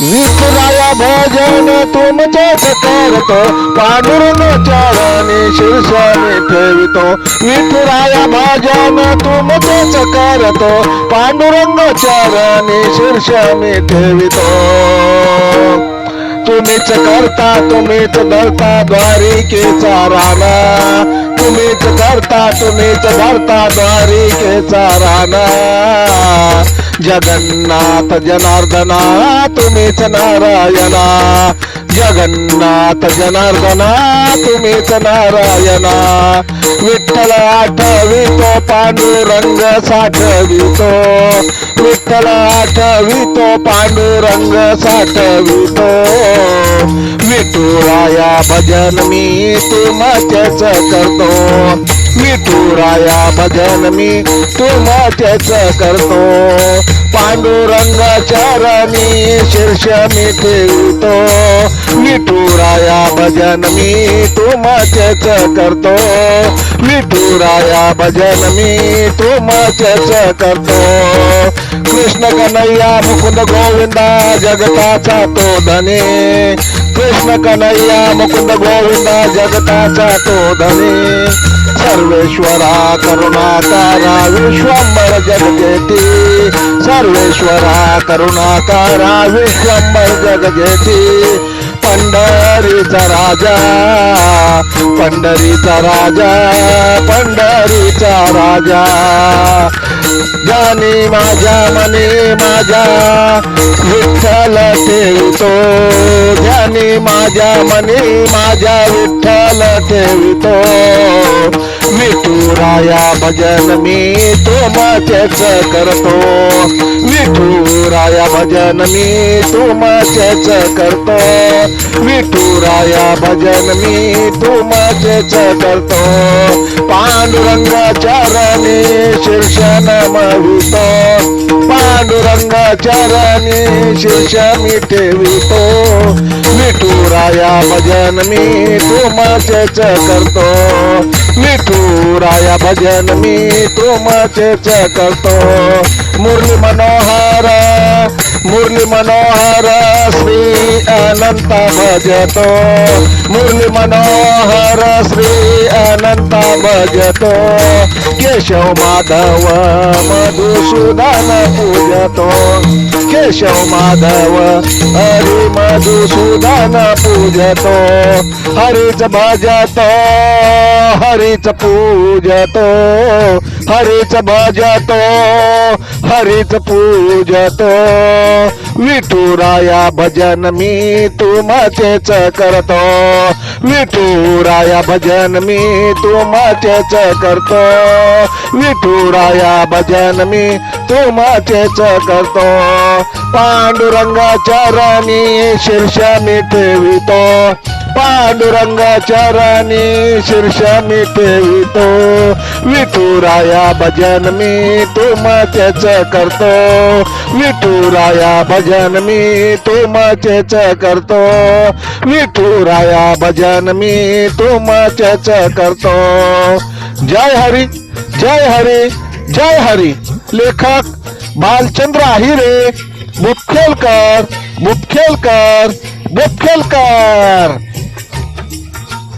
विठुराया भजन तुमचेच करतो पांडुरंग चरणी शिरस्वामी मी ठेवितो. विठुराया भजन तुमचेच करतो पांडुरंग चरणी शिरस्वामी मी ठेवितो. तुम्हीच करता तुम्हीच धरता द्वारिकेचा राणा. तुम्हीच करता तुम्हीच धरता द्वारिकेचा राणा. जगन्नाथ जनार्दना तुम्हीच नारायणा. जगन्नाथ जनार्दना तुम्हीच नारायणा. विठ्ठल आठवितो पांडुरंग साठवितो. विठ्ठल आठवितो पांडुरंग साठवितो. विठुराया भजन मी तुमचेच करतो. विठुराया भजन मी तुमचेच करतो. पांडुरंग चरणी शीर्ष मी ठेवतो विठुराया भजन मी तुमचेच करतो। विठुराया भजन मी तुमचेच करतो। कृष्ण कन्हैया मुकुंद गोविंदा जगताचा तो धने कृष्ण कन्हैया मुकुंद गोविंदा जगताचा तो धने सर्वेश्वरा करुणाकारा विश्वंबर जगजेती सर्वेश्वरा करुणाकारा विश्वंबर जगजेती. पंढरीचा राजा पंढरीचा राजा पंढरीचा राजा. जानी माझ्या मने माझ्या विठ्ठल ठेवितो. ज्याने माझ्या मने माझ्या विठ्ठल ठेवितो. विठुराया भजन मी तुमचेच करतो. विठुराया भजन मी तुमचेच करतो. विठुराया भजन मी तुमचेच करतो. पांडुरंग चरण शीर्ष नमवितो पांडुरंग चरणी शीर्ष मी ठेवितो विठुराया भजन मी तुमचेच करतो विठुराया भजन मी तुमचेच करतो मुरली मनोहर मुरली मनोहर श्री अनंत भजतो मुरली मनोहर श्री अनंत भजतो केशव माधव मधुसूदन पूजतो। केशव माधव हरी मधुसूदन पूजतो। हरीच भजतो हरीच पूजतो। हरीच भजतो हरीच पूजतो। विठुराया भजन मी तुमचेच करतो. विठुराया भजन मी तुमचेच करतो. विठुराया भजन मी तुमचेच करतो. पांडुरंग चरणी शीर्ष मी ठेवितो. पांडुरंगाच्या राणी शीर्ष मी ठेवितो विठुराया भजन मी तुमचेच करतो. विठुराया भजन मी तुमचेच करतो. विठुराया भजन मी तुमचेच करतो. जय हरी जय हरी जय हरी. लेखक बालचंद्र आहिरे मुतखेलकर मुतखेलकर मुतखेलकर